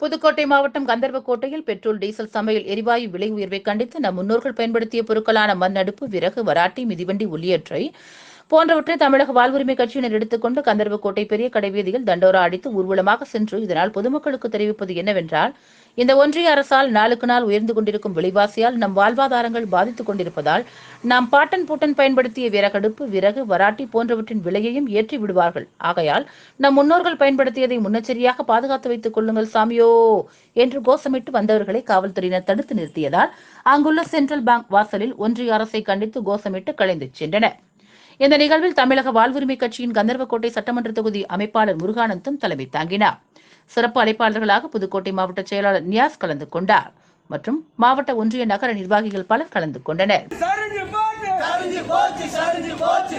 புதுக்கோட்டை மாவட்டம் கந்தர்வக்கோட்டையில் petrol diesel சமையல் எரிவாயு விலை உயர்வை கண்டித்து நம் முன்னோர்கள் பயன்படுத்திய பொருட்களான மண் அடுப்பு விறகு வராட்டி மிதிவண்டி உள்ளியற்றை போன்றவற்றை தமிழக வாழ்வுரிமை கட்சியினர் எடுத்துக்கொண்டு கந்தர்வக்கோட்டை பெரிய கடை வீதியில் தண்டோரா அடித்து ஊர்வலமாக சென்று இதனால் பொதுமக்களுக்கு தெரிவிப்பது என்னவென்றால் இந்த ஒன்றிய அரசால் நாளுக்கு நாள் உயர்ந்து கொண்டிருக்கும் விலைவாசியால் நம் வாழ்வாதாரங்கள் பாதித்துக் கொண்டிருப்பதால் நாம் பாட்டன் பூட்டன் பயன்படுத்திய விறகடுப்பு விறகு வராட்டி போன்றவற்றின் விலையையும் ஏற்றி விடுவார்கள். ஆகையால் நம் முன்னோர்கள் பயன்படுத்தியதை முன்னெச்சரியாக பாதுகாத்து வைத்துக் கொள்ளுங்கள் சாமியோ என்று கோஷமிட்டு வந்தவர்களை காவல்துறையினர் தடுத்து நிறுத்தியதால் அங்குள்ள சென்ட்ரல் பேங்க் வாசலில் ஒன்றிய அரசை கண்டித்து கோஷமிட்டு கலைந்து சென்றனர். இந்த நிகழ்வில் தமிழக வாழ்வுரிமை கட்சியின் கந்தர்வக்கோட்டை சட்டமன்ற தொகுதி அமைப்பாளர் முருகானந்தம் தலைமை தாங்கினார். சிறப்பு அழைப்பாளர்களாக புதுக்கோட்டை மாவட்ட செயலாளர் நியாஸ் கலந்து கொண்டார். மற்றும் மாவட்ட ஒன்றிய நகர நிர்வாகிகள் பலர் கலந்து கொண்டனர். சரிஞ்சு போச்சு. சரிஞ்சு போச்சு